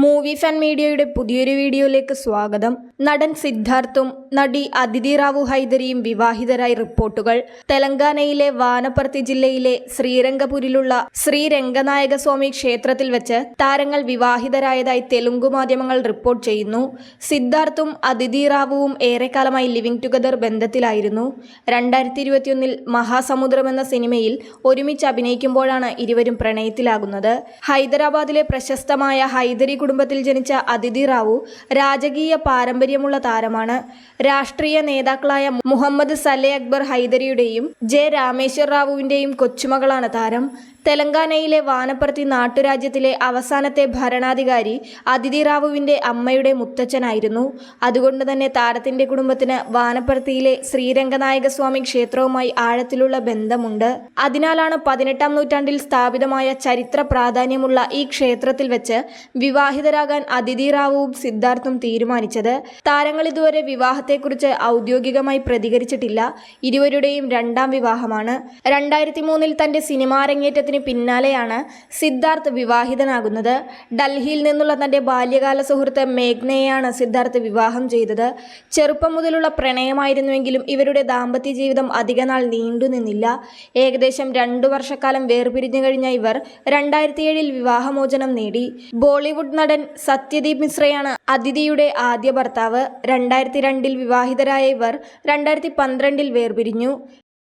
Movie fan മീഡിയയുടെ പുതിയൊരു വീഡിയോയിലേക്ക് സ്വാഗതം. നടൻ സിദ്ധാർത്ഥും നടി അതിഥി റാവു ഹൈദരിയും വിവാഹിതരായി റിപ്പോർട്ടുകൾ. തെലങ്കാനയിലെ വാനപ്പർത്തി ജില്ലയിലെ ശ്രീരംഗപുരിലുള്ള ശ്രീരംഗനായക സ്വാമി ക്ഷേത്രത്തിൽ വെച്ച് താരങ്ങൾ വിവാഹിതരായതായി തെലുങ്കു മാധ്യമങ്ങൾ റിപ്പോർട്ട് ചെയ്യുന്നു. സിദ്ധാർത്ഥും അതിഥി റാവുവും ഏറെക്കാലമായി ലിവിംഗ് ടുഗദർ ബന്ധത്തിലായിരുന്നു. രണ്ടായിരത്തി ഇരുപത്തിയൊന്നിൽ മഹാസമുദ്രം എന്ന സിനിമയിൽ ഒരുമിച്ച് അഭിനയിക്കുമ്പോഴാണ് ഇരുവരും പ്രണയത്തിലാകുന്നത്. ഹൈദരാബാദിലെ പ്രശസ്തമായ ഹൈദരി കുടുംബത്തിൽ ജനിച്ച അതിഥി റാവു രാജകീയ പാരമ്പര്യമുള്ള താരമാണ്. രാഷ്ട്രീയ നേതാക്കളായ മുഹമ്മദ് സലെ അക്ബർ ഹൈദരിയുടെയും ജെ രാമേശ്വർ റാവുവിന്റെയും കൊച്ചുമകളാണ് താരം. തെലങ്കാനയിലെ വാനപ്പർത്തി നാട്ടുരാജ്യത്തിലെ അവസാനത്തെ ഭരണാധികാരി അതിഥി റാവുവിന്റെ അമ്മയുടെ മുത്തച്ഛനായിരുന്നു. അതുകൊണ്ട് തന്നെ താരത്തിന്റെ കുടുംബത്തിന് വാനപ്പർത്തിയിലെ ശ്രീരംഗനായക സ്വാമി ക്ഷേത്രവുമായി ആഴത്തിലുള്ള ബന്ധമുണ്ട്. അതിനാലാണ് പതിനെട്ടാം നൂറ്റാണ്ടിൽ സ്ഥാപിതമായ ചരിത്ര പ്രാധാന്യമുള്ള ഈ ക്ഷേത്രത്തിൽ വെച്ച് വിവാഹിതരാകാൻ അതിഥി റാവുവും സിദ്ധാർത്ഥും തീരുമാനിച്ചത്. താരങ്ങൾ ഇതുവരെ വിവാഹത്തെക്കുറിച്ച് ഔദ്യോഗികമായി പ്രതികരിച്ചിട്ടില്ല. ഇരുവരുടെയും രണ്ടാം വിവാഹമാണ്. രണ്ടായിരത്തി മൂന്നിൽ തന്റെ സിനിമാരങ്ങേറ്റത്തിന് പിന്നാലെയാണ് സിദ്ധാർത്ഥ് വിവാഹിതനാകുന്നത്. ഡൽഹിയിൽ നിന്നുള്ള തന്റെ ബാല്യകാല സുഹൃത്ത് മേഘ്നയെയാണ് സിദ്ധാർത്ഥ് വിവാഹം ചെയ്തത്. ചെറുപ്പം മുതലുള്ള പ്രണയമായിരുന്നുവെങ്കിലും ഇവരുടെ ദാമ്പത്യ ജീവിതം അധികനാൾ നീണ്ടുനിന്നില്ല ഏകദേശം രണ്ടു വർഷക്കാലം വേർപിരിഞ്ഞു കഴിഞ്ഞ ഇവർ രണ്ടായിരത്തി ഏഴിൽ വിവാഹമോചനം നേടി. ബോളിവുഡ് നടൻ സത്യദീപ് മിശ്രയാണ് അതിഥിയുടെ ആദ്യ ഭർത്താവ്. രണ്ടായിരത്തി രണ്ടിൽ വിവാഹിതരായ ഇവർ രണ്ടായിരത്തി പന്ത്രണ്ടിൽ വേർപിരിഞ്ഞു.